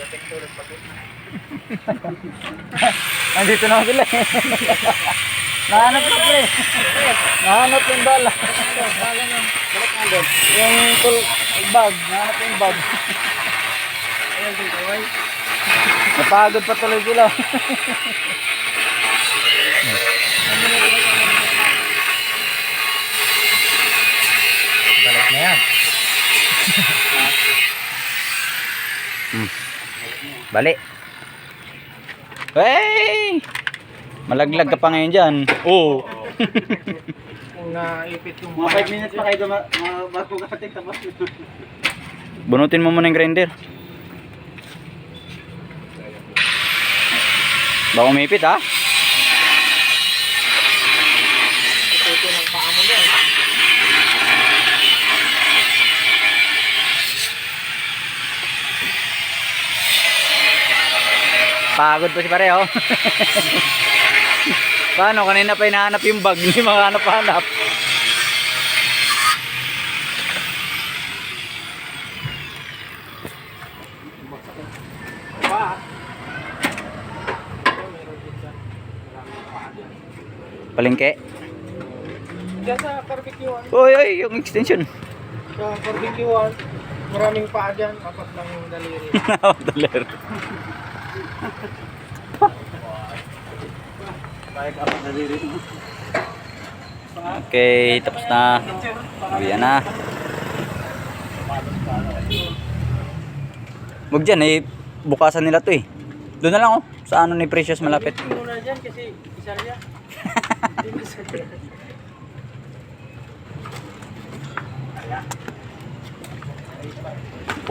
Nandito na sila eh. Nahanap na pre. Nahanap yung bala. Yung tool bag. Nahanap yung bag. Napagod pa tuloy sila. Balik na yan. hmm. Balik. Hey! Malaglag ka pa ngayon dyan. Oo. Kung naipit yung Mga 5 minutes pa kayo duma, mga bago kating tapos. Bunutin mo muna yung grinder. Baka umipit ha? Pagod pa si pareho. Paano? Kanina pa hinahanap yung bag. Hindi makahanap-hanap. Palengke. Diyan sa barbecuean. Uy, uy, yung extension. Sa barbecuean. Maraming paa dyan. Apat lang yung daliri. Dollar. Okay, tapos na. Uwi na. Huwag dyan eh, bukasan nila to eh. Doon na lang oh, sa ano ni Precious malapit. Tingnan na dyan kasi isa niya.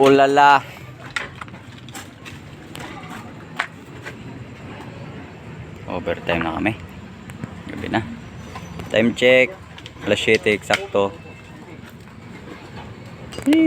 Ulala. overtime na kami. Gabi na. Time check. Alas 7 eksakto.